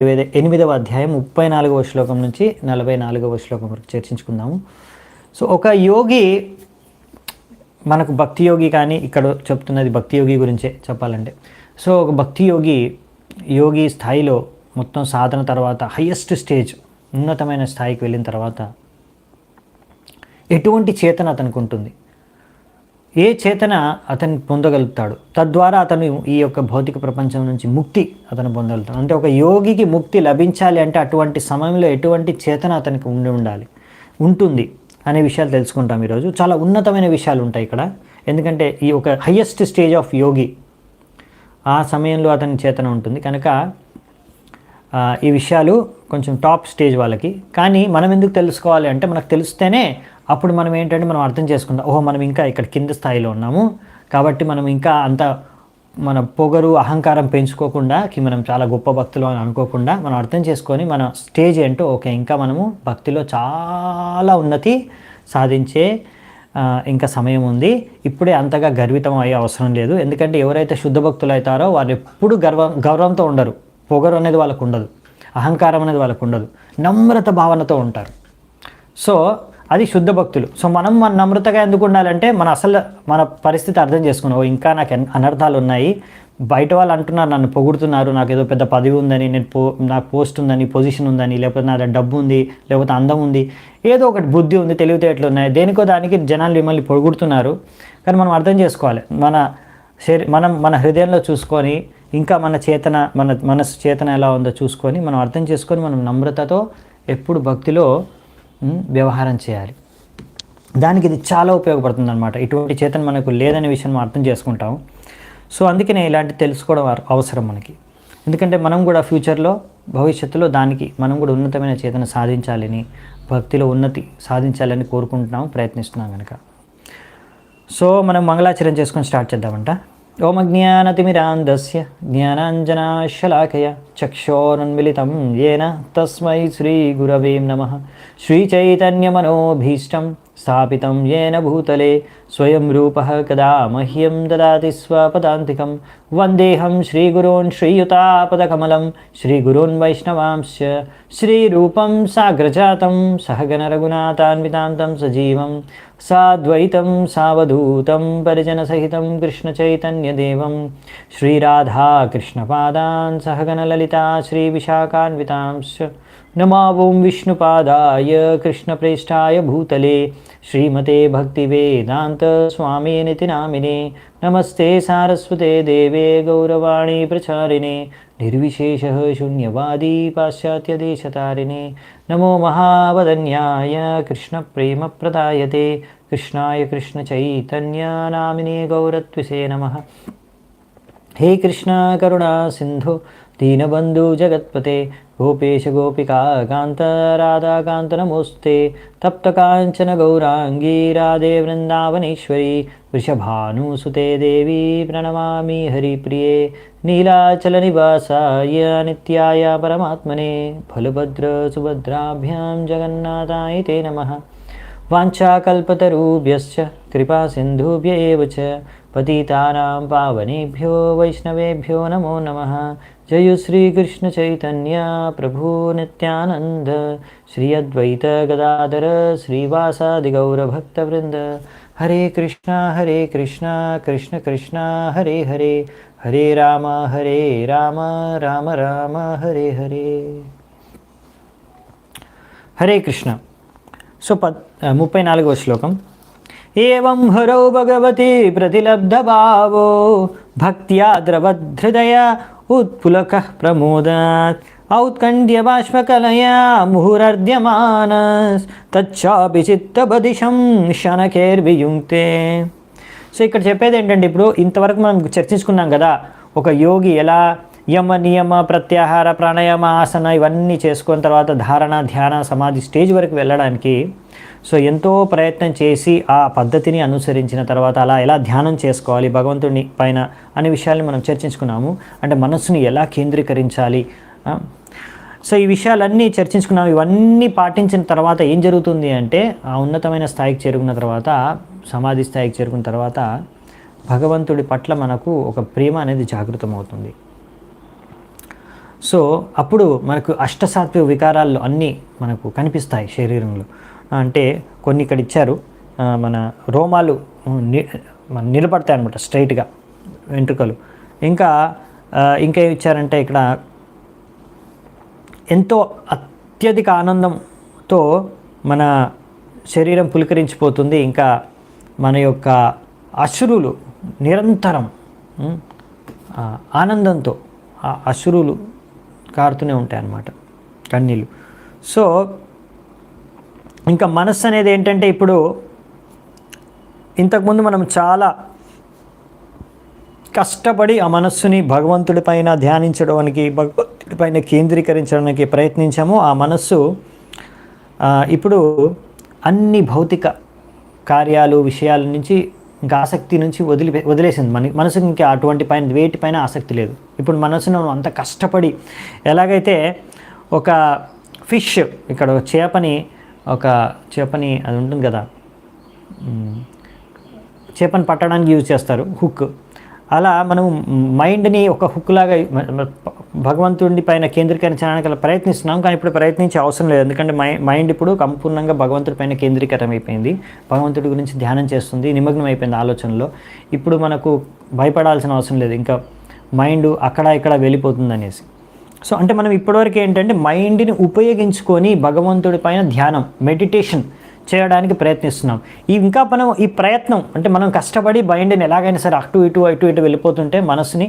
ఎనిమిదవ అధ్యాయం ముప్పై నాలుగవ శ్లోకం నుంచి నలభై నాలుగవ శ్లోకం వరకు చర్చించుకుందాము. సో ఒక యోగి మనకు భక్తి యోగి కానీ ఇక్కడ చెప్తున్నది భక్తి యోగి గురించే చెప్పాలంటే. సో ఒక భక్తి యోగి యోగి స్థాయిలో మొత్తం సాధన తర్వాత హయ్యెస్ట్ స్టేజ్ ఉన్నతమైన స్థాయికి వెళ్ళిన తర్వాత ఎటువంటి చేతన అతనికి ఉంటుంది? ఏ చేతన అతను పొందగలుగుతాడు? తద్వారా అతను ఈ యొక్క భౌతిక ప్రపంచం నుంచి ముక్తి అతను పొందగలుగుతాడు. అంటే ఒక యోగికి ముక్తి లభించాలి అంటే అటువంటి సమయంలో ఎటువంటి చేతన అతనికి ఉండి ఉండాలి ఉంటుంది అనే విషయాలు తెలుసుకుంటాం ఈరోజు. చాలా ఉన్నతమైన విషయాలు ఉంటాయి ఇక్కడ. ఎందుకంటే ఈ ఒక హయ్యెస్ట్ స్టేజ్ ఆఫ్ యోగి ఆ సమయంలో అతని చేతన ఉంటుంది. కనుక ఈ విషయాలు కొంచెం టాప్ స్టేజ్ వాళ్ళకి. కానీ మనం ఎందుకు తెలుసుకోవాలి అంటే మనకు తెలిస్తేనే అప్పుడు మనం ఏంటంటే మనం అర్థం చేసుకుంటాం ఓహో మనం ఇంకా ఇక్కడ కింద స్థాయిలో ఉన్నాము. కాబట్టి మనం ఇంకా అంత మన పొగరు అహంకారం పెంచుకోకుండా కి మనం చాలా గొప్ప భక్తులు అని అనుకోకుండా మనం అర్థం చేసుకొని మన స్టేజ్ ఏంటో ఓకే ఇంకా మనము భక్తిలో చాలా ఉన్నతి సాధించే ఇంకా సమయం ఉంది. ఇప్పుడే అంతగా గర్వితం అయ్యే అవసరం లేదు. ఎందుకంటే ఎవరైతే శుద్ధ భక్తులు అవుతారో వారు ఎప్పుడు గర్వం గౌరవంతో ఉండరు. పొగరు అనేది వాళ్ళకు ఉండదు. అహంకారం అనేది వాళ్ళకు ఉండదు. నమ్రత భావనతో ఉంటారు. సో అది శుద్ధ భక్తులు. సో మనం మన నమ్రతగా ఎందుకు ఉండాలంటే మన అసలు మన పరిస్థితి అర్థం చేసుకున్నాం. ఇంకా నాకు అనర్థాలు ఉన్నాయి. బయట వాళ్ళు అంటున్నారు నన్ను పొగుడుతున్నారు. నాకు ఏదో పెద్ద పదవి ఉందని నేను పో నాకు పోస్ట్ ఉందని పొజిషన్ ఉందని లేకపోతే నా డబ్బు ఉంది లేకపోతే అందం ఉంది. ఏదో ఒకటి బుద్ధి ఉంది తెలివితేటలు ఉన్నాయి. దేనికో దానికి జనాలు మిమ్మల్ని పొగుడుతున్నారు. కానీ మనం అర్థం చేసుకోవాలి. మన శరీ మనం మన హృదయంలో చూసుకొని ఇంకా మన చేతన మన మనసు చేతన ఎలా ఉందో చూసుకొని మనం అర్థం చేసుకొని మనం నమ్రతతో ఎప్పుడు భక్తిలో వ్యవహారం చేయాలి. దానికి ఇది చాలా ఉపయోగపడుతుంది అనమాట ఇటువంటి చేతన మనకు లేదనే విషయం మనం అర్థం చేసుకుంటాం సో అందుకనే ఇలాంటి తెలుసుకోవడం అవసరం మనకి. ఎందుకంటే మనం కూడా ఫ్యూచర్లో భవిష్యత్తులో దానికి మనం కూడా ఉన్నతమైన చేతన సాధించాలని భక్తిలో ఉన్నతి సాధించాలని కోరుకుంటున్నాం ప్రయత్నిస్తున్నాం కనుక సో మనం మంగళాచరణ చేసుకొని స్టార్ట్ చేద్దామంట. ओमज्ञानतिमिरान्दस्य ज्ञानाञ्जनाशलाकया चक्षोरुन्मिलितं येन तस्मै श्रीगुरवे नमः। श्रीचैतन्यमनोभीष्टं स्थापितं येन भूतले स्वयं रूपः कदा मह्यं ददाति स्वपदान्तिकं। वन्देऽहं श्रीगुरोन् श्रीयुतापदकमलं, श्रीगुरोन् वैष्णवांश्च। श्रीरूपं साग्रजातं सहगणरघुनाथान्वितां तं सजीवं। साद्वैतं सावधूतं परिजनसहितं कृष्णचैतन्यदेवं। श्रीराधाकृष्णपादान् सहगणललिता श्रीविशाखान्वितांश्च। नमा विष्णुपादाय कृष्णप्रेष्ठाय भूतले श्रीमते भक्तिवेदान्तस्वामिनिति नामिने नमस्ते सारस्वते देवे गौरवाणी प्रचारिणे। निर्विशेषः शून्यवादी पाश्चात्यदेशतारिणे। नमो महावदन्याय कृष्णप्रेमप्रदायते। कृष्णाय कृष्णचैतन्यनामिने गौरत्विषे नमः। हे कृष्ण करुणा सिन्धु दीनबन्धु जगत्पते गोपेश कांत राधा वृन्दावनेश्वरी, वृषभानुसुते देवी प्रणमामि हरिप्रिये। नीलाचलनिवासाय नित्याय परमात्मने। फलभद्रसुभद्राभ्यां जगन्नाथाय ते नमः। वाञ्छाकल्पतरूभ्यश्च कृपासिन्धुभ्य एव च। पतितानां पावनेभ्यो, वैष्णवेभ्यो नमो नमः। जय श्रीकृष्णचैतन्य, प्रभु नित्यानन्द। श्री अद्वैत गदाधर, श्रीवासादिगौरभक्तवृन्द। हरे कृष्णा हरे कृष्णा, कृष्ण कृष्णा, हरे हरे। हरे राम हरे राम राम राम, हरे हरे। हरे कृष्ण। सो ముప్పై నాలుగవ శ్లోకం. ఏం హరౌ భగవతి ప్రతిలబ్ధ భావో భక్త్యా ద్రవధృదయ ఉత్పులక ప్రమోదాత్ ఔత్కండ్య బాష్పకలయా ముహురర్ధ్యమానస్ తచ్చాపి చిత్తబదిశం శనకేర్వియుంక్తే. సో ఇక్కడ చెప్పేది ఏంటంటే ఇప్పుడు ఇంతవరకు మనం చర్చించుకున్నాం కదా ఒక యోగి ఎలా యమ నియమ ప్రత్యాహార ప్రాణాయామ ఆసన ఇవన్నీ చేసుకున్న తర్వాత ధారణ ధ్యాన సమాధి స్టేజ్ వరకు వెళ్ళడానికి సో ఎంతో ప్రయత్నం చేసి ఆ పద్ధతిని అనుసరించిన తర్వాత అలా ఎలా ధ్యానం చేసుకోవాలి భగవంతుని పైన అనే విషయాల్ని మనం చర్చించుకున్నాము. అంటే మనస్సుని ఎలా కేంద్రీకరించాలి సో ఈ విషయాలన్నీ చర్చించుకున్నాము. ఇవన్నీ పాటించిన తర్వాత ఏం జరుగుతుంది అంటే ఆ ఉన్నతమైన స్థాయికి చేరుకున్న తర్వాత సమాధి స్థాయికి చేరుకున్న తర్వాత భగవంతుడి పట్ల మనకు ఒక ప్రేమ అనేది జాగృతమవుతుంది. సో అప్పుడు మనకు అష్టసాత్విక వికారాల్లో అన్నీ మనకు కనిపిస్తాయి శరీరంలో. అంటే కొన్ని ఇక్కడ ఇచ్చారు మన రోమాలు ని మన నిలబడతాయి అనమాట స్ట్రైట్గా వెంట్రుకలు. ఇంకా ఇంకా ఏమి ఇచ్చారంటే ఇక్కడ ఎంతో అత్యధిక ఆనందంతో మన శరీరం పులకరించిపోతుంది ఇంకా మన యొక్క అశ్రులు నిరంతరం ఆనందంతో ఆ అశ్రులు కారుతూనే ఉంటాయి అన్నమాట కన్నీళ్ళు. సో ఇంకా మనస్సు అనేది ఏంటంటే ఇప్పుడు ఇంతకుముందు మనం చాలా కష్టపడి ఆ మనస్సుని భగవంతుడి పైన ధ్యానించడానికి భగవంతుడి పైన కేంద్రీకరించడానికి ప్రయత్నించాము. ఆ మనస్సు ఇప్పుడు అన్ని భౌతిక కార్యాలు విషయాల నుంచి ఇంకా ఆసక్తి నుంచి వదిలి వదిలేసింది. మన మనసుకి ఇంకా అటువంటి పైన వేటి పైన ఆసక్తి లేదు. ఇప్పుడు మనసును అంత కష్టపడి ఎలాగైతే ఒక ఫిష్ ఇక్కడ చేపని ఒక చేపని అది ఉంటుంది కదా చేపని చేపను పట్టడానికి యూజ్ చేస్తారు హుక్. అలా మనం మైండ్ని ఒక హుక్ లాగా భగవంతుడి పైన కేంద్రీకరించడానికి అలా ప్రయత్నిస్తున్నాం కానీ ఇప్పుడు ప్రయత్నించే అవసరం లేదు. ఎందుకంటే మై మైండ్ ఇప్పుడు సంపూర్ణంగా భగవంతుడి పైన కేంద్రీకరం అయిపోయింది భగవంతుడి గురించి ధ్యానం చేస్తుంది నిమగ్నం అయిపోయింది ఆలోచనలో. ఇప్పుడు మనకు భయపడాల్సిన అవసరం లేదు. ఇంకా మైండ్ అక్కడ ఇక్కడ వెళ్ళిపోతుంది అనేసి సో అంటే మనం ఇప్పటివరకు ఏంటంటే మైండ్ని ఉపయోగించుకొని భగవంతుడి పైన ధ్యానం మెడిటేషన్ చేయడానికి ప్రయత్నిస్తున్నాం. ఈ ఇంకా మనం ఈ ప్రయత్నం అంటే మనం కష్టపడి మైండ్ని ఎలాగైనా సరే అటు ఇటు అటు ఇటు వెళ్ళిపోతుంటే మనసుని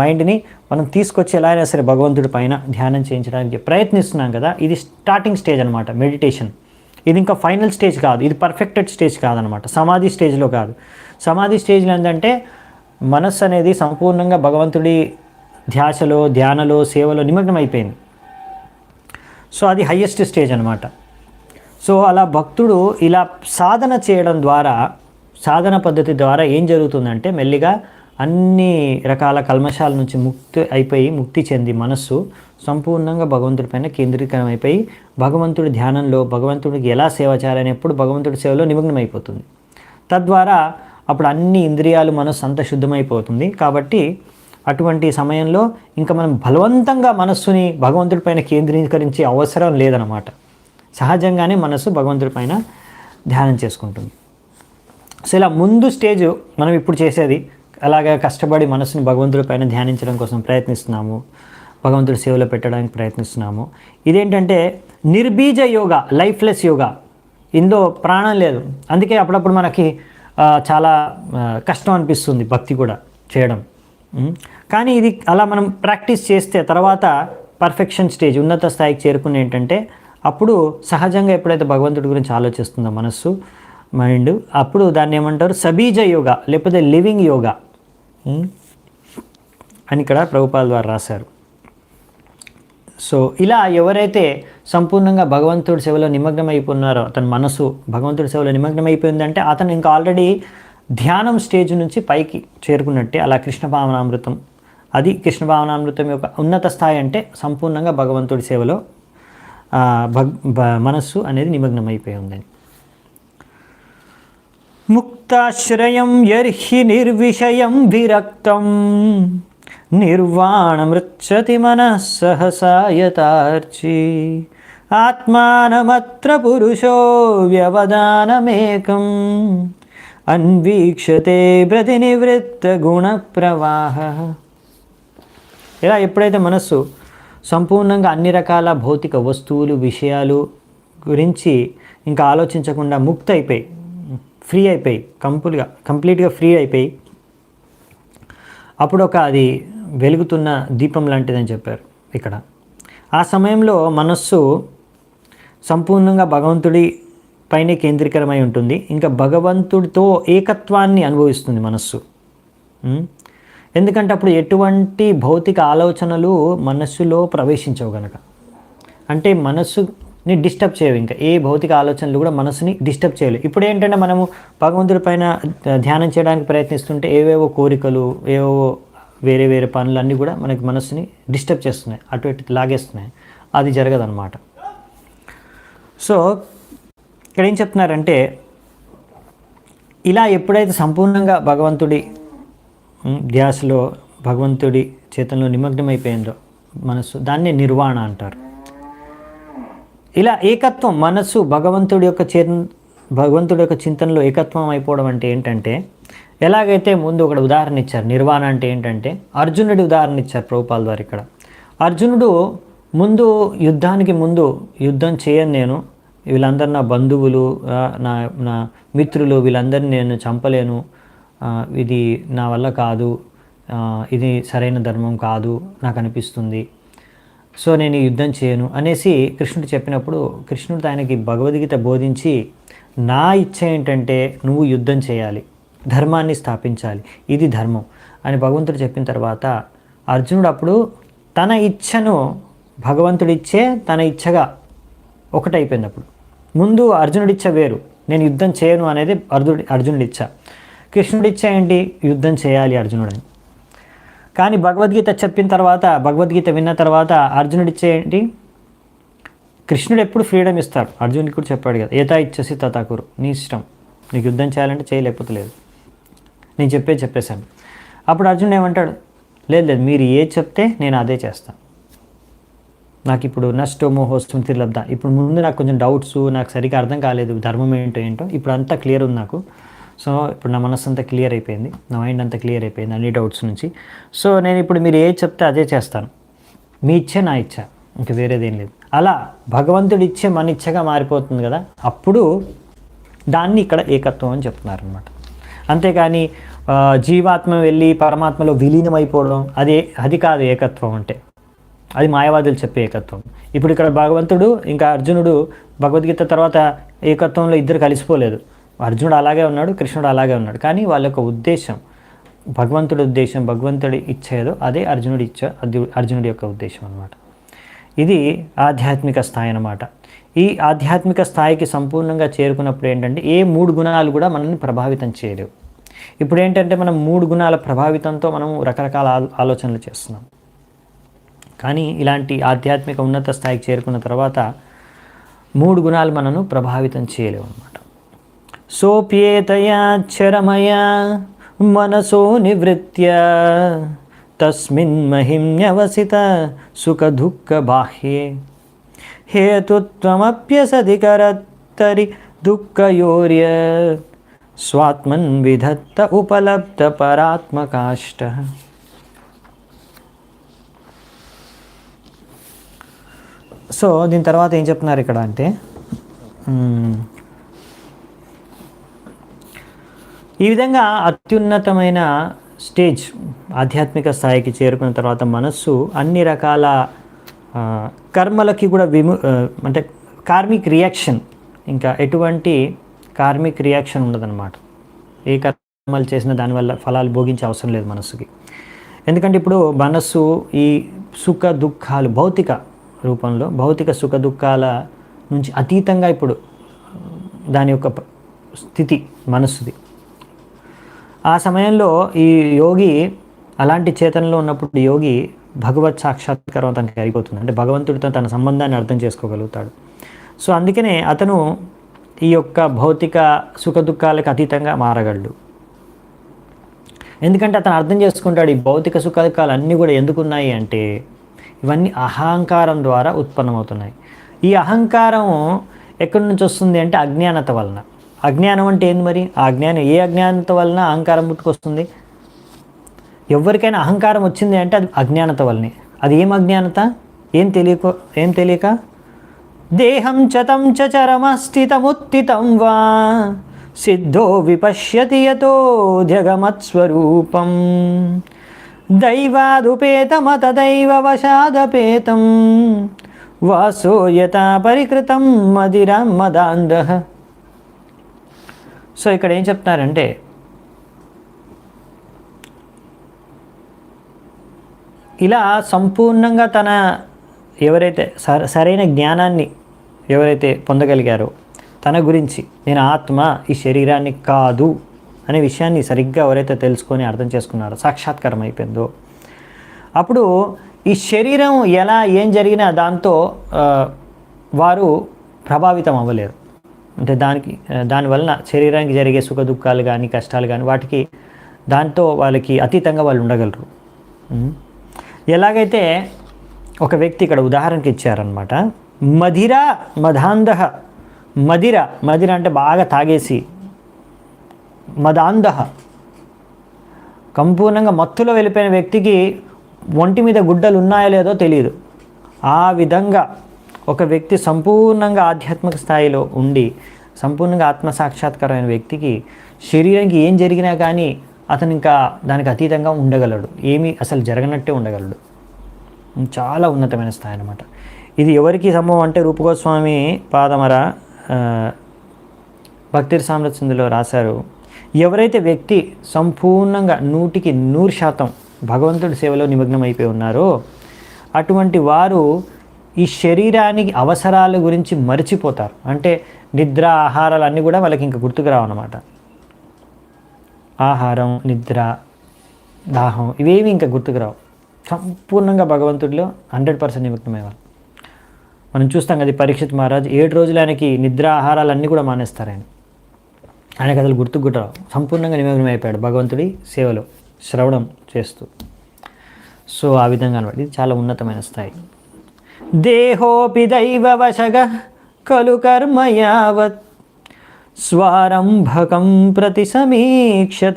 మైండ్ని మనం తీసుకొచ్చి ఎలా అయినా సరే భగవంతుడి పైన ధ్యానం చేయించడానికి ప్రయత్నిస్తున్నాం కదా. ఇది స్టార్టింగ్ స్టేజ్ అనమాట మెడిటేషన్. ఇది ఇంకా ఫైనల్ స్టేజ్ కాదు. ఇది పర్ఫెక్టెడ్ స్టేజ్ కాదనమాట సమాధి స్టేజ్లో కాదు. సమాధి స్టేజ్లో ఏంటంటే మనస్సు అనేది సంపూర్ణంగా భగవంతుడి ధ్యాసలో ధ్యానలో సేవలో నిమగ్నం అయిపోయింది సో అది హయ్యెస్ట్ స్టేజ్ అనమాట సో అలా భక్తుడు ఇలా సాధన చేయడం ద్వారా సాధన పద్ధతి ద్వారా ఏం జరుగుతుందంటే మెల్లిగా అన్ని రకాల కల్మషాల నుంచి ముక్తి అయిపోయి ముక్తి చెంది మనస్సు సంపూర్ణంగా భగవంతుడి పైన అయిపోయి భగవంతుడి ధ్యానంలో భగవంతుడికి ఎలా సేవ చేయాలని ఎప్పుడు భగవంతుడి సేవలో నిమగ్నం అయిపోతుంది తద్వారా అప్పుడు అన్ని ఇంద్రియాలు మనస్సు అంత శుద్ధమైపోతుంది. కాబట్టి అటువంటి సమయంలో ఇంకా మనం బలవంతంగా మనస్సుని భగవంతుడి పైన కేంద్రీకరించే అవసరం లేదనమాట సహజంగానే మనస్సు భగవంతుడిపైన ధ్యానం చేసుకుంటుంది. సో ఇలా ముందు స్టేజ్ మనం ఇప్పుడు చేసేది అలాగే కష్టపడి మనసుని భగవంతుడి పైన ధ్యానించడం కోసం ప్రయత్నిస్తున్నాము. భగవంతుడి సేవలో పెట్టడానికి ప్రయత్నిస్తున్నాము. ఇదేంటంటే నిర్బీజ యోగా లైఫ్లెస్ యోగా. ఇందులో ప్రాణం లేదు. అందుకే అప్పుడప్పుడు మనకి చాలా కష్టం అనిపిస్తుంది భక్తి కూడా చేయడం. కానీ ఇది అలా మనం ప్రాక్టీస్ చేస్తే తర్వాత పర్ఫెక్షన్ స్టేజ్ ఉన్నత స్థాయికి చేరుకుని ఏంటంటే అప్పుడు సహజంగా ఎప్పుడైతే భగవంతుడి గురించి ఆలోచిస్తుందో మనస్సు మైండ్ అప్పుడు దాన్ని ఏమంటారు? సబీజ యోగా లేకపోతే లివింగ్ యోగా. అని ఇక్కడ ప్రభుపాల ద్వారా రాశారు. సో ఇలా ఎవరైతే సంపూర్ణంగా భగవంతుడి సేవలో నిమగ్నమైపోయినారో అతని మనసు భగవంతుడి సేవలో నిమగ్నమైపోయిందంటే అతను ఇంకా ఆల్రెడీ ధ్యానం స్టేజ్ నుంచి పైకి చేరుకున్నట్టే అలా కృష్ణ భావనామృతం. అది కృష్ణ భావనామృతం యొక్క ఉన్నత స్థాయి అంటే సంపూర్ణంగా భగవంతుడి సేవలో భగ్ మనస్సు అనేది నిమగ్నమైపోయి ఉందని. ముక్తాశ్రయం యర్హి నిర్విషయం విరక్తం. నిర్వాణమృచ్చతి మనస్సహసాయతార్చి. ఆత్మానమత్ర పురుషో వ్యవధానమేకం. అన్వీక్షతే ప్రతినివృత్త గుణ ప్రవాహ ఇలా ఎప్పుడైతే మనస్సు సంపూర్ణంగా అన్ని రకాల భౌతిక వస్తువులు విషయాలు గురించి ఇంకా ఆలోచించకుండా ముక్త అయిపోయి ఫ్రీ అయిపోయి కంప్లీట్గా కంప్లీట్గా ఫ్రీ అయిపోయి అప్పుడు ఒక అది వెలుగుతున్న దీపం లాంటిదని చెప్పారు ఇక్కడ. ఆ సమయంలో మనస్సు సంపూర్ణంగా భగవంతుడి పైనే కేంద్రీకరమై ఉంటుంది. ఇంకా భగవంతుడితో ఏకత్వాన్ని అనుభవిస్తుంది మనస్సు. ఎందుకంటే అప్పుడు ఎటువంటి భౌతిక ఆలోచనలు మనస్సులో ప్రవేశించవు గనక. అంటే మనస్సుని డిస్టర్బ్ చేయవు ఇంకా. ఏ భౌతిక ఆలోచనలు కూడా మనసుని డిస్టర్బ్ చేయలేవు. ఇప్పుడు ఏంటంటే మనము భగవంతుడి పైన ధ్యానం చేయడానికి ప్రయత్నిస్తుంటే ఏవేవో కోరికలు ఏవేవో వేరే వేరే పనులన్నీ కూడా మనకి మనసుని డిస్టర్బ్ చేస్తున్నాయి. అటు ఇటు లాగేస్తున్నాయి. అది జరగదన్నమాట. సో ఇక్కడ ఏం చెప్తున్నారంటే ఇలా ఎప్పుడైతే సంపూర్ణంగా భగవంతుడి ధ్యాసలో భగవంతుడి చేతంలో నిమగ్నమైపోయిందో మనస్సు దాన్ని నిర్వాణ అంటారు. ఇలా ఏకత్వం మనస్సు భగవంతుడి యొక్క చే భగవంతుడి యొక్క చింతనలో ఏకత్వం అయిపోవడం అంటే ఏంటంటే ఎలాగైతే ముందు ఒకటి ఉదాహరణ ఇచ్చారు నిర్వాణ అంటే ఏంటంటే అర్జునుడి ఉదాహరణ ఇచ్చారు ప్రభుపాల్ వారు ఇక్కడ. అర్జునుడు ముందు యుద్ధానికి ముందు యుద్ధం చేయను నేను వీళ్ళందరూ నా బంధువులు నా నా మిత్రులు వీళ్ళందరినీ నేను చంపలేను. ఇది నా వల్ల కాదు. ఇది సరైన ధర్మం కాదు నాకు అనిపిస్తుంది. సో నేను యుద్ధం చేయను అనేసి కృష్ణుడు చెప్పినప్పుడు కృష్ణుడు ఆయనకి భగవద్గీత బోధించి నా ఇచ్చ ఏంటంటే నువ్వు యుద్ధం చేయాలి ధర్మాన్ని స్థాపించాలి ఇది ధర్మం అని భగవంతుడు చెప్పిన తర్వాత అర్జునుడు అప్పుడు తన ఇచ్ఛను భగవంతుడిచ్చే తన ఇచ్ఛగా ఒకటైపోయింది అప్పుడు. ముందు అర్జునుడిచ్చ వేరు. నేను యుద్ధం చేయను అనేది అర్జునుడి అర్జునుడిచ్చ. కృష్ణుడిచ్చ ఏంటి? యుద్ధం చేయాలి అర్జునుడని. కానీ భగవద్గీత చెప్పిన తర్వాత భగవద్గీత విన్న తర్వాత అర్జునుడిచ్చే ఏంటి? కృష్ణుడు ఎప్పుడు ఫ్రీడమ్ ఇస్తాడు అర్జునుడికి కూడా చెప్పాడు కదా ఏతా ఇచ్చేసి తతాకురు నీ ఇష్టం. నీకు యుద్ధం చేయాలంటే చేయలేకపోతే లేదు. నేను చెప్పే చెప్పేశాను. అప్పుడు అర్జునుడు ఏమంటాడు? లేదు లేదు మీరు ఏ చెప్తే నేను అదే చేస్తాను నాకు ఇప్పుడు నష్టో మోహో స్మృతి లబ్ధ ఇప్పుడు ముందు నాకు కొంచెం డౌట్స్ నాకు సరిగ్గా అర్థం కాలేదు ధర్మం ఏంటో ఏంటో. ఇప్పుడు అంతా క్లియర్ ఉంది నాకు. సో ఇప్పుడు నా మనసు అంతా క్లియర్ అయిపోయింది. నా మైండ్ అంతా క్లియర్ అయిపోయింది అన్ని డౌట్స్ నుంచి. సో నేను ఇప్పుడు మీరు ఏ చెప్తే అదే చేస్తాను. మీ ఇచ్చే నా ఇచ్చ. ఇంక వేరేదేం లేదు. అలా భగవంతుడి ఇచ్చే మన ఇచ్చగా మారిపోతుంది కదా. అప్పుడు దాన్ని ఇక్కడ ఏకత్వం అని చెప్తున్నారు అనమాట అంతేకాని జీవాత్మ వెళ్ళి పరమాత్మలో విలీనమైపోవడం అదే అది కాదు ఏకత్వం అంటే. అది మాయావాదులు చెప్పే ఏకత్వం. ఇప్పుడు ఇక్కడ భగవంతుడు ఇంకా అర్జునుడు భగవద్గీత తర్వాత ఏకత్వంలో ఇద్దరు కలిసిపోలేదు. అర్జునుడు అలాగే ఉన్నాడు కృష్ణుడు అలాగే ఉన్నాడు. కానీ వాళ్ళ యొక్క ఉద్దేశం భగవంతుడి ఉద్దేశం భగవంతుడి ఇచ్చేదో అదే అర్జునుడి ఇచ్చ అర్జునుడి యొక్క ఉద్దేశం అనమాట ఇది ఆధ్యాత్మిక స్థాయి అనమాట ఈ ఆధ్యాత్మిక స్థాయికి సంపూర్ణంగా చేరుకున్నప్పుడు ఏంటంటే ఏ మూడు గుణాలు కూడా మనల్ని ప్రభావితం చేయలేవు. ఇప్పుడు ఏంటంటే మనం మూడు గుణాల ప్రభావితంతో మనం రకరకాల ఆలోచనలు చేస్తున్నాం. కానీ ఇలాంటి ఆధ్యాత్మిక ఉన్నత స్థాయికి చేరుకున్న తర్వాత మూడు గుణాలు మనను ప్రభావితం చేయలేవు అనమాట సోప్యేతయా చరమయా మనసో నివృత్య తస్మిన్ మహిమ్యవసిత సుఖ దుఃఖ బాహ్యే. హేతుత్వమప్యసధికరత్తరి దుఃఖయోర్య స్వాత్మన్ విధత్త ఉపలబ్ధ పరాత్మకాష్ట. సో దీని తర్వాత ఏం చెప్తున్నారు ఇక్కడ అంటే ఈ విధంగా అత్యున్నతమైన స్టేజ్ ఆధ్యాత్మిక స్థాయికి చేరుకున్న తర్వాత మనస్సు అన్ని రకాల కర్మలకి కూడా విము అంటే కార్మిక్ రియాక్షన్ ఇంకా ఎటువంటి కార్మిక్ రియాక్షన్ ఉండదన్నమాట. ఏ కర్మలు చేసినా దానివల్ల ఫలాలు భోగించే అవసరం లేదు మనస్సుకి. ఎందుకంటే ఇప్పుడు మనస్సు ఈ సుఖ దుఃఖాలు భౌతిక రూపంలో భౌతిక సుఖ దుఃఖాల నుంచి అతీతంగా ఇప్పుడు దాని యొక్క స్థితి మనస్సుది. ఆ సమయంలో ఈ యోగి అలాంటి చేతనలో ఉన్నప్పుడు యోగి భగవత్ సాక్షాత్కారం అతనికి అయిపోతుంది అంటే భగవంతుడితో తన సంబంధాన్ని అర్థం చేసుకోగలుగుతాడు. సో అందుకనే అతను ఈ యొక్క భౌతిక సుఖ దుఃఖాలకు అతీతంగా మారగలడు. ఎందుకంటే అతను అర్థం చేసుకుంటాడు ఈ భౌతిక సుఖ దుఃఖాలు అన్నీ కూడా ఎందుకున్నాయి అంటే ఇవన్నీ అహంకారం ద్వారా ఉత్పన్నమవుతున్నాయి. ఈ అహంకారం ఎక్కడి నుంచి వస్తుంది అంటే అజ్ఞానత వలన. అజ్ఞానం అంటే ఏంది మరి? ఆ అజ్ఞానం ఏ అజ్ఞానత వలన అహంకారం పుట్టుకొస్తుంది ఎవరికైనా అహంకారం వచ్చింది అంటే అది అజ్ఞానత వలనే. అది ఏం అజ్ఞానత? ఏం తెలియక ఏం తెలియక? దేహం చతం చ వా. సిద్ధో విపశ్యతి యతో జగమత్స్వరూపం దైవాదుపేతమతదైవ వశాదపేతం వాసో పరికృతం మదిరం మదాంధ. సో ఇక్కడ ఏం చెప్తున్నారంటే ఇలా సంపూర్ణంగా తన ఎవరైతే స సరైన జ్ఞానాన్ని ఎవరైతే పొందగలిగారో తన గురించి నేను ఆత్మ ఈ శరీరాన్ని కాదు అనే విషయాన్ని సరిగ్గా ఎవరైతే తెలుసుకొని అర్థం చేసుకున్నారో సాక్షాత్కారం అయిపోయిందో అప్పుడు ఈ శరీరం ఎలా ఏం జరిగినా దాంతో వారు ప్రభావితం అవ్వలేరు. అంటే దానికి దానివలన శరీరానికి జరిగే సుఖ దుఃఖాలు కానీ కష్టాలు కానీ వాటికి దాంతో వాళ్ళకి అతీతంగా వాళ్ళు ఉండగలరు. ఎలాగైతే ఒక వ్యక్తి ఇక్కడ ఉదాహరణకి ఇచ్చారనమాట మధిర మధాంధ మదిర మదిర అంటే బాగా తాగేసి మదాంధ. సంపూర్ణంగా మత్తులో వెళ్ళిపోయిన వ్యక్తికి ఒంటి మీద గుడ్డలు ఉన్నాయో లేదో తెలియదు ఆ విధంగా ఒక వ్యక్తి సంపూర్ణంగా ఆధ్యాత్మిక స్థాయిలో ఉండి సంపూర్ణంగా ఆత్మసాక్షాత్కారమైన వ్యక్తికి శరీరానికి ఏం జరిగినా కానీ అతను ఇంకా దానికి అతీతంగా ఉండగలడు. ఏమీ అసలు జరగనట్టే ఉండగలడు. చాలా ఉన్నతమైన స్థాయి అనమాట ఇది ఎవరికి సంభవం అంటే రూపగోస్వామి పాదమర భక్తి సామ్రాజ్యంలో రాశారు. ఎవరైతే వ్యక్తి సంపూర్ణంగా నూటికి నూరు శాతం భగవంతుడి సేవలో నిమగ్నం అయిపోయి ఉన్నారో అటువంటి వారు ఈ శరీరానికి అవసరాల గురించి మర్చిపోతారు. అంటే నిద్ర ఆహారాలు అన్నీ కూడా వాళ్ళకి ఇంకా గుర్తుకు రావన్నమాట. ఆహారం నిద్ర దాహం ఇవేవి ఇంకా గుర్తుకు రావు. సంపూర్ణంగా భగవంతుడిలో హండ్రెడ్ పర్సెంట్ నిమగ్నమయ్యేవారు. మనం చూస్తాం కదా పరీక్షిత్ మహారాజ్ ఏడు రోజులు ఆయనకి నిద్ర ఆహారాలు అన్నీ కూడా మానేస్తారు ఆయన. ఆయనకు కథలు గుర్తుకు సంపూర్ణంగా నిమగ్నం అయిపోయాడు భగవంతుడి సేవలో శ్రవణం చేస్తూ. సో ఆ విధంగా అనమాట. ఇది చాలా ఉన్నతమైన స్థాయి. దేహోపి దైవవశగ కలు కర్మ యావత్ స్వారంభకం ప్రతి సమీక్షత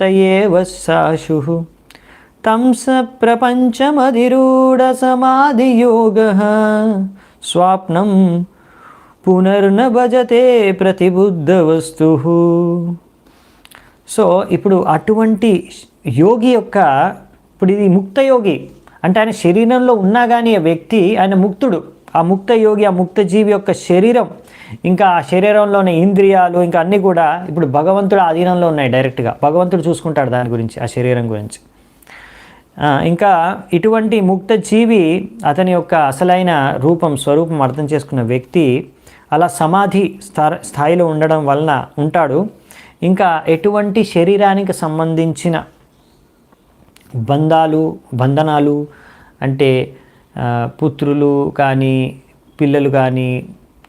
సాశు. తంస ప్రపంచమధిరూఢ సమాధియోగ స్వాప్నం పునర్న భజతే ప్రతిబుద్ధ వస్తు. సో ఇప్పుడు అటువంటి యోగి యొక్క ఇప్పుడు ఇది ముక్త యోగి. అంటే ఆయన శరీరంలో ఉన్నా కానీ ఆ వ్యక్తి ఆయన ముక్తుడు. ఆ ముక్త యోగి ఆ ముక్త జీవి యొక్క శరీరం. ఇంకా ఆ శరీరంలోని ఇంద్రియాలు ఇంకా అన్నీ కూడా ఇప్పుడు భగవంతుడు ఆధీనంలో ఉన్నాయి డైరెక్ట్గా. భగవంతుడు చూసుకుంటాడు దాని గురించి ఆ శరీరం గురించి. ఇంకా ఇటువంటి ముక్త జీవి అతని యొక్క అసలైన రూపం స్వరూపం అర్థం చేసుకున్న వ్యక్తి అలా సమాధి స్థా స్థాయిలో ఉండడం వలన ఉంటాడు. ఇంకా ఎటువంటి శరీరానికి సంబంధించిన బంధాలు బంధనాలు అంటే పుత్రులు కానీ పిల్లలు కానీ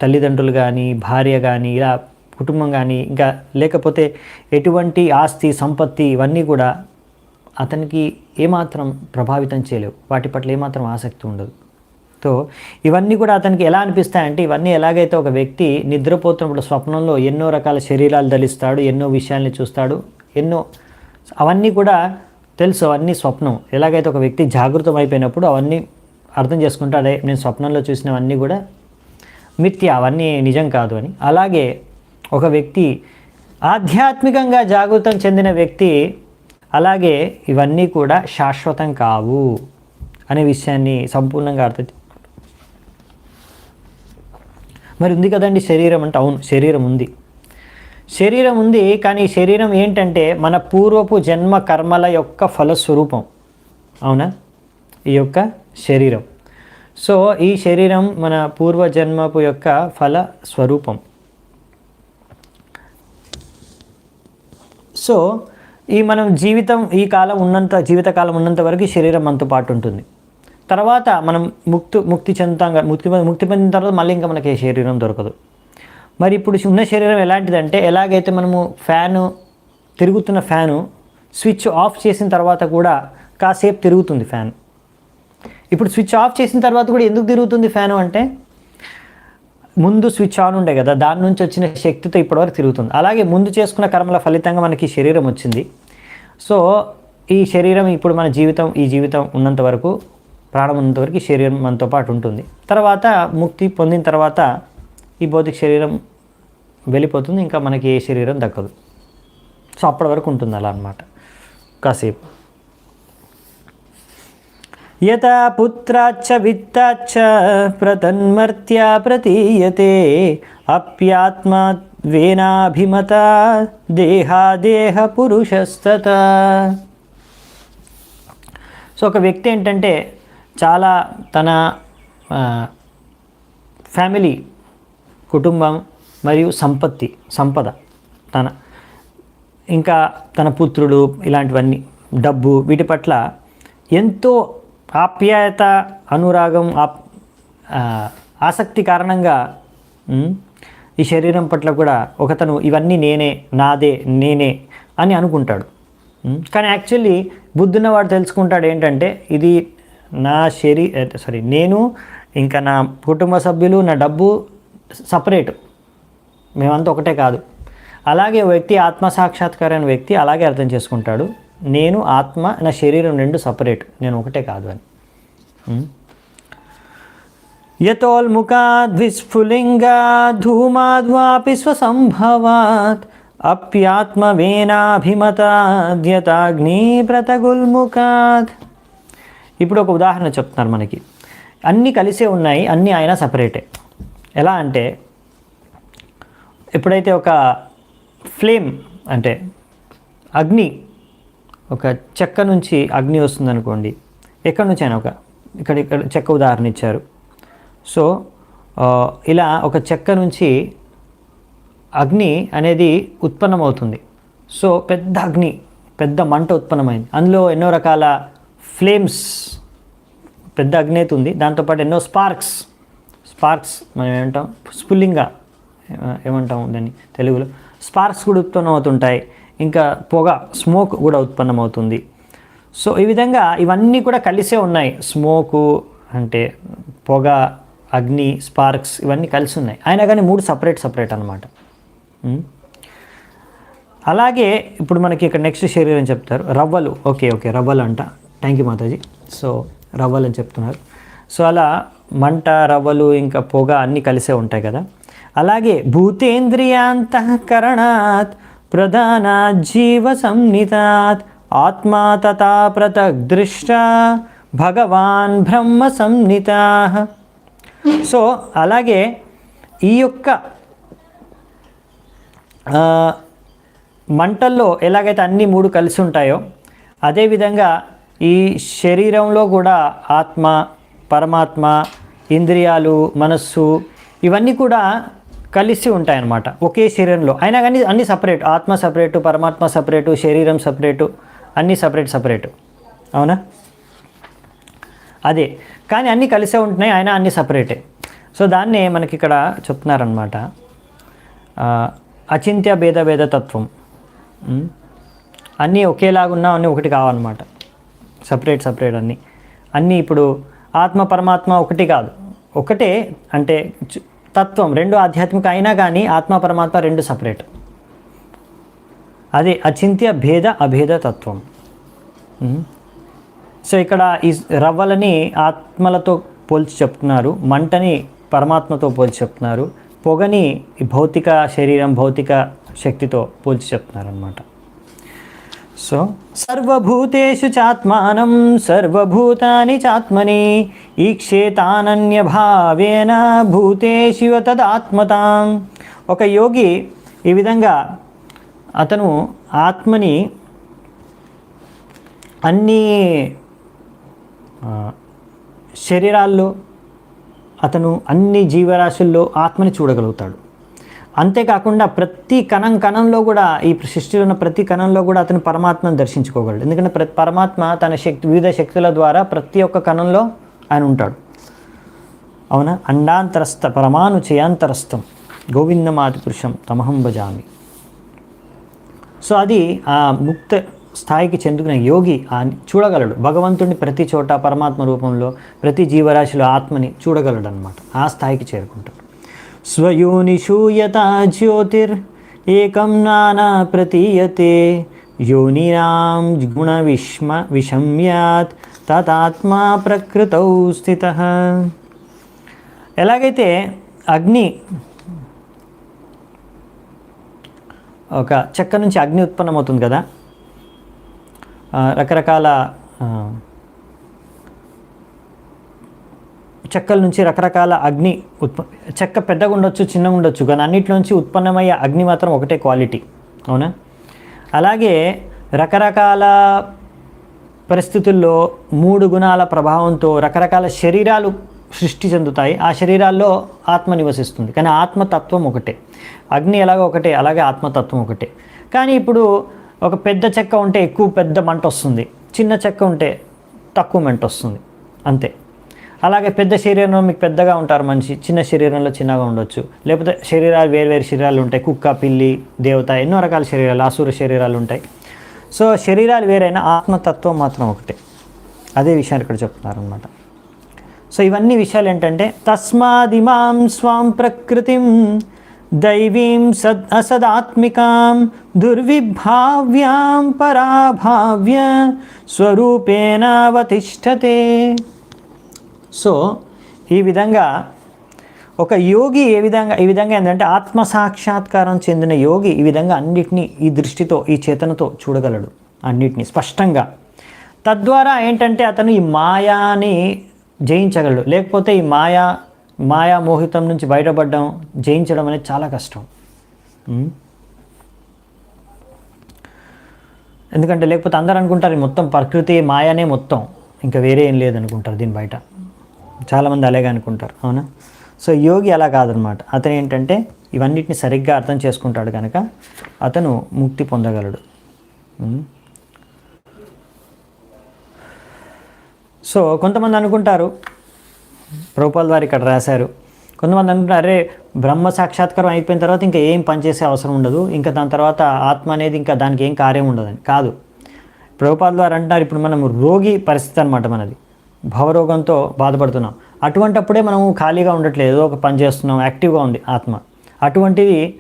తల్లిదండ్రులు కానీ భార్య కానీ ఇలా కుటుంబం కానీ ఇంకా లేకపోతే ఎటువంటి ఆస్తి సంపత్తి ఇవన్నీ కూడా అతనికి ఏమాత్రం ప్రభావితం చేయలేవు. వాటి పట్ల ఏమాత్రం ఆసక్తి ఉండదు. సో ఇవన్నీ కూడా అతనికి ఎలా అనిపిస్తాయంటే ఇవన్నీ ఎలాగైతే ఒక వ్యక్తి నిద్రపోతున్నప్పుడు స్వప్నంలో ఎన్నో రకాల శరీరాలు ధరిస్తాడు ఎన్నో విషయాల్ని చూస్తాడు ఎన్నో అవన్నీ కూడా తెలుసు అవన్నీ స్వప్నం. ఎలాగైతే ఒక వ్యక్తి జాగృతం అయిపోయినప్పుడు అవన్నీ అర్థం చేసుకుంటాడే నేను స్వప్నంలో చూసినవన్నీ కూడా మిథ్య అవన్నీ నిజం కాదు అని. అలాగే ఒక వ్యక్తి ఆధ్యాత్మికంగా జాగృతం చెందిన వ్యక్తి అలాగే ఇవన్నీ కూడా శాశ్వతం కావు అనే విషయాన్ని సంపూర్ణంగా అర్థం మరి ఉంది కదండి శరీరం అంటే అవును శరీరం ఉంది. శరీరం ఉంది కానీ శరీరం ఏంటంటే మన పూర్వపు జన్మ కర్మల యొక్క ఫలస్వరూపం. అవునా? ఈ యొక్క శరీరం. సో ఈ శరీరం మన పూర్వజన్మపు యొక్క ఫల స్వరూపం సో ఈ మనం జీవితం ఈ కాలం ఉన్నంత జీవితకాలం ఉన్నంత వరకు ఈ శరీరం మనతో పాటు ఉంటుంది. తర్వాత మనం ముక్తి ముక్తి చెందుతాం ముక్తి ముక్తి పొందిన తర్వాత మళ్ళీ ఇంకా మనకి శరీరం దొరకదు. మరి ఇప్పుడు ఉన్న శరీరం ఎలాంటిదంటే ఎలాగైతే మనము ఫ్యాను తిరుగుతున్న ఫ్యాను స్విచ్ ఆఫ్ చేసిన తర్వాత కూడా కాసేపు తిరుగుతుంది ఫ్యాన్. ఇప్పుడు స్విచ్ ఆఫ్ చేసిన తర్వాత కూడా ఎందుకు తిరుగుతుంది ఫ్యాను అంటే ముందు స్విచ్ ఆన్ ఉండే కదా దాని నుంచి వచ్చిన శక్తితో ఇప్పటివరకు తిరుగుతుంది. అలాగే ముందు చేసుకున్న కర్మల ఫలితంగా మనకి శరీరం వచ్చింది. సో ఈ శరీరం ఇప్పుడు మన జీవితం ఈ జీవితం ఉన్నంత వరకు ప్రాణం ఉన్నంతవరకు శరీరం మనతో పాటు ఉంటుంది. తర్వాత ముక్తి పొందిన తర్వాత ఈ భౌతిక శరీరం వెళ్ళిపోతుంది ఇంకా మనకి ఏ శరీరం దక్కదు. సో అప్పటి వరకు ఉంటుంది అలా అనమాట కాసేపు. యత పుత్రాచ్చ విత్తాచ్చ ప్రతన్మర్త్యా ప్రతీయతే అప్యాత్మవేనాభిమత దేహాదేహ పురుషస్తత సో ఒక వ్యక్తి ఏంటంటే చాలా తన ఫ్యామిలీ కుటుంబం మరియు సంపత్తి సంపద తన. ఇంకా తన పుత్రుడు ఇలాంటివన్నీ డబ్బు వీటి పట్ల ఎంతో ఆప్యాయత అనురాగం ఆప్ ఆసక్తి కారణంగా ఈ శరీరం పట్ల కూడా ఒకతను ఇవన్నీ నేనే నాదే నేనే అని అనుకుంటాడు. కానీ యాక్చువల్లీ బుద్ధున్నవాడు తెలుసుకుంటాడు ఏంటంటే ఇది నా శరీ సారీ నేను ఇంకా నా కుటుంబ సభ్యులు నా డబ్బు సపరేట్. మేమంతా ఒకటే కాదు. అలాగే వ్యక్తి ఆత్మ సాక్షాత్కారైన వ్యక్తి అలాగే అర్థం చేసుకుంటాడు. నేను ఆత్మ నా శరీరం రెండు సపరేట్. నేను ఒకటే కాదు అని. యతోల్ముఖాద్విస్ఫులింగా యతోల్ముఖాద్ ధూమాద్వాపి స్వసంభవాత్ అప్యాత్మవేనాభిమతాద్యతాగ్ని ప్రతగుల్ముఖాత్ ఇప్పుడు ఒక ఉదాహరణ చెప్తున్నారు మనకి. అన్నీ కలిసే ఉన్నాయి అన్నీ ఆయన సపరేటే. ఎలా అంటే ఎప్పుడైతే ఒక ఫ్లేమ్ అంటే అగ్ని ఒక చెక్క నుంచి అగ్ని వస్తుందనుకోండి ఎక్కడి నుంచి అయినా ఒక ఇక్కడ ఇక్కడ చెక్క ఉదాహరణ ఇచ్చారు. సో ఇలా ఒక చెక్క నుంచి అగ్ని అనేది ఉత్పన్నమవుతుంది. సో పెద్ద అగ్ని పెద్ద మంట ఉత్పన్నమైంది. అందులో ఎన్నో రకాల ఫ్లేమ్స్ పెద్ద అగ్ని అయితే ఉంది దాంతోపాటు ఎన్నో స్పార్క్స్. స్పార్క్స్ మనం ఏమంటాం? స్ఫుల్లింగా ఏమంటాం దాన్ని తెలుగులో? స్పార్క్స్ కూడా ఉత్పన్నమవుతుంటాయి ఇంకా పొగ స్మోక్ కూడా ఉత్పన్నమవుతుంది సో ఈ విధంగా ఇవన్నీ కూడా కలిసే ఉన్నాయి. స్మోకు అంటే పొగ అగ్ని స్పార్క్స్ ఇవన్నీ కలిసి ఉన్నాయి. అయినా కానీ మూడు సపరేట్ సపరేట్ అనమాట అలాగే ఇప్పుడు మనకి ఇక్కడ నెక్స్ట్ శరీరం చెప్తారు. రవ్వలు. Okay okay. రవ్వలు అంట. Thank you Mataji. సో రవ్వలు అని చెప్తున్నారు. సో అలా మంట రవ్వలు ఇంకా పొగ అన్నీ కలిసే ఉంటాయి కదా. అలాగే భూతేంద్రియాంతఃకరణాత్ ప్రధాన జీవ సంనితాత్ ఆత్మా తథా పృథక్ దృష్ట భగవాన్ బ్రహ్మ సంనితా సో అలాగే ఈ యొక్క మంటల్లో ఎలాగైతే అన్ని మూడు కలిసి ఉంటాయో అదేవిధంగా ఈ శరీరంలో కూడా ఆత్మ పరమాత్మ ఇంద్రియాలు మనస్సు ఇవన్నీ కూడా కలిసి ఉంటాయన్నమాట ఒకే శరీరంలో. అయినా కానీ అన్నీ సపరేట్ ఆత్మ సపరేటు పరమాత్మ సపరేటు శరీరం సపరేటు అన్నీ సపరేట్ సపరేటు. అవునా? అదే. కానీ అన్నీ కలిసే ఉంటున్నాయి అయినా అన్నీ సపరేటే. సో దాన్నే మనకి ఇక్కడ చెప్తున్నారనమాట అచింత్య భేద భేద తత్వం. అన్నీ ఒకేలాగున్నా అన్నీ ఒకటి కావాలన్నమాట సపరేట్ సపరేట్ అన్నీ. అన్నీ ఇప్పుడు ఆత్మ పరమాత్మ ఒకటి కాదు. ఒకటే అంటే తత్వం రెండు ఆధ్యాత్మిక అయినా కానీ ఆత్మ పరమాత్మ రెండు సపరేట్. అదే అచింత్య భేద అభేద తత్వం. సో ఇక్కడ ఈ రవ్వలని ఆత్మలతో పోల్చి చెప్తున్నారు మంటని పరమాత్మతో పోల్చి చెప్తున్నారు పొగని భౌతిక శరీరం భౌతిక శక్తితో పోల్చి చెప్తున్నారు అనమాట సో? సర్వభూతేషు చాత్మానం సర్వభూతాని చాత్మని ఈక్షేతానన్య భావేన భూతేషివ తదాత్మతాం. ఒక యోగి ఈ విధంగా అతను ఆత్మని అన్ని శరీరాల్లో అతను అన్ని జీవరాశుల్లో ఆత్మని చూడగలుగుతాడు. అంతేకాకుండా ప్రతి కణం కణంలో కూడా ఈ సృష్టిలో ఉన్న ప్రతి కణంలో కూడా అతను పరమాత్మను దర్శించుకోగలడు. ఎందుకంటే ప్రతి పరమాత్మ తన శక్తి వివిధ శక్తుల ద్వారా ప్రతి ఒక్క కణంలో ఆయన ఉంటాడు. అవునా? అండాంతరస్థ పరమాను చేయాంతరస్థం గోవిందమాతి పురుషం తమహం భజామి. సో అది ఆ ముక్త స్థాయికి చెందుకున్న యోగి ఆ చూడగలడు. భగవంతుడిని ప్రతి చోట పరమాత్మ రూపంలో ప్రతి జీవరాశిలో ఆత్మని చూడగలడు అనమాట ఆ స్థాయికి చేరుకుంటాడు. स्वयोनिषूयता జ్యోతిర్ ఏకం నానా ప్రతీయతే యోనినాం గుణ విష్మ విషమ్యాత్ తతాత్మా ప్రకృతౌ స్థిత ఎలాగైతే అగ్ని ఒక చెక్క నుంచి అగ్ని ఉత్పన్నమవుతుంది కదా రకరకాల ఆ, చెక్కల నుంచి రకరకాల అగ్ని ఉత్ప చెక్క పెద్దగా ఉండొచ్చు చిన్నగా ఉండొచ్చు కానీ అన్నిటిలోంచి ఉత్పన్నమయ్యే అగ్ని మాత్రం ఒకటే క్వాలిటీ అవునా? అలాగే రకరకాల పరిస్థితుల్లో మూడు గుణాల ప్రభావంతో రకరకాల శరీరాలు సృష్టి చెందుతాయి. ఆ శరీరాల్లో ఆత్మ నివసిస్తుంది. కానీ ఆత్మతత్వం ఒకటే. అగ్ని ఎలాగో ఒకటే అలాగే ఆత్మతత్వం ఒకటే. కానీ ఇప్పుడు ఒక పెద్ద చెక్క ఉంటే ఎక్కువ పెద్ద మంట వస్తుంది. చిన్న చెక్క ఉంటే తక్కువ మంట వస్తుంది. అంతే. అలాగే పెద్ద శరీరంలో మీకు పెద్దగా ఉంటారు మనిషి చిన్న శరీరంలో చిన్నగా ఉండొచ్చు. లేకపోతే శరీరాలు వేరు వేరు శరీరాలు ఉంటాయి. కుక్క పిల్లి దేవత ఎన్నో రకాల శరీరాలు అసూర శరీరాలు ఉంటాయి. సో శరీరాలు వేరైనా ఆత్మతత్వం మాత్రం ఒకటే. అదే విషయాన్ని ఇక్కడ చెప్తున్నారు అనమాట సో ఇవన్నీ విషయాలు ఏంటంటే తస్మాదిమాం స్వాం ప్రకృతిం దైవీం సద్ అసదాత్మికాం దుర్విభావ్యాం పరాభావ్య స్వరూపేణావతిష్టతే సో ఈ విధంగా ఒక యోగి ఏ విధంగా ఈ విధంగా ఏంటంటే ఆత్మ సాక్షాత్కారం చెందిన యోగి ఈ విధంగా అన్నిటినీ ఈ దృష్టితో ఈ చేతనతో చూడగలడు అన్నిటినీ స్పష్టంగా. తద్వారా ఏంటంటే అతను ఈ మాయాని జయించగలడు. లేకపోతే ఈ మాయా మాయా మోహితం నుంచి బయటపడడం జయించడం అనేది చాలా కష్టం. ఎందుకంటే లేకపోతే అందరూ అనుకుంటారు ఈ మొత్తం ప్రకృతి మాయానే మొత్తం. ఇంకా వేరే ఏం లేదనుకుంటారు దీని బయట. చాలామంది అలాగే అనుకుంటారు అవునా? సో యోగి అలా కాదనమాట. అతను ఏంటంటే ఇవన్నిటిని సరిగ్గా అర్థం చేసుకుంటాడు కనుక అతను ముక్తి పొందగలడు. సో కొంతమంది అనుకుంటారు ప్రభుపాల్ వారు ఇక్కడ రాశారు. కొంతమంది అనుకుంటారు అరే బ్రహ్మ సాక్షాత్కారం అయిపోయిన తర్వాత ఇంకా ఏం పనిచేసే అవసరం ఉండదు ఇంకా దాని తర్వాత ఆత్మ అనేది ఇంకా దానికి ఏం కార్యం ఉండదని కాదు. ప్రభుపాల్ వారు అంటారు ఇప్పుడు మనం రోగి పరిస్థితి అనమాట మనది. భవరోగంతో బాధపడుతున్నాం. అటువంటప్పుడే మనం ఖాళీగా ఉండట్లేదు ఏదో ఒక పని చేస్తున్నాం యాక్టివ్గా ఉంది ఆత్మ. అటువంటిది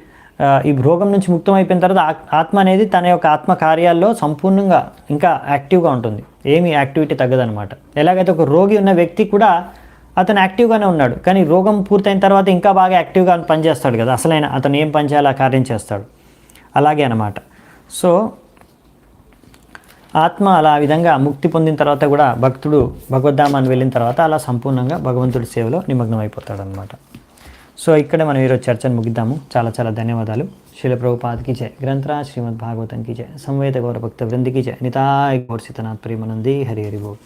ఈ రోగం నుంచి ముక్తం అయిపోయిన తర్వాత ఆ- ఆత్మ అనేది తన యొక్క ఆత్మ కార్యాల్లో సంపూర్ణంగా ఇంకా యాక్టివ్గా ఉంటుంది. ఏమి యాక్టివిటీ తగ్గదనమాట ఎలాగైతే ఒక రోగి ఉన్న వ్యక్తి కూడా అతను యాక్టివ్గానే ఉన్నాడు. కానీ రోగం పూర్తయిన తర్వాత ఇంకా బాగా యాక్టివ్గా పనిచేస్తాడు కదా. అసలైన అతను ఏం పని చేయాలో ఆ కార్యం చేస్తాడు. అలాగే అనమాట సో ఆత్మ అలా విధంగా ముక్తి పొందిన తర్వాత కూడా భక్తుడు భగవద్ధామాన్ని వెళ్ళిన తర్వాత అలా సంపూర్ణంగా భగవంతుడి సేవలో నిమగ్నం అయిపోతాడనమాట సో ఇక్కడ మనం ఈరోజు చర్చను ముగిద్దాము. చాలా చాలా ధన్యవాదాలు. శిలప్రభుపాద్కి జయ గ్రంథరా శ్రీమద్ భాగవతంకి జయ సంవేద గౌర భక్త వృందికి జయ నితాయ గోర్సితనాథ్ ప్రేమనంది హరి హరి బోల్.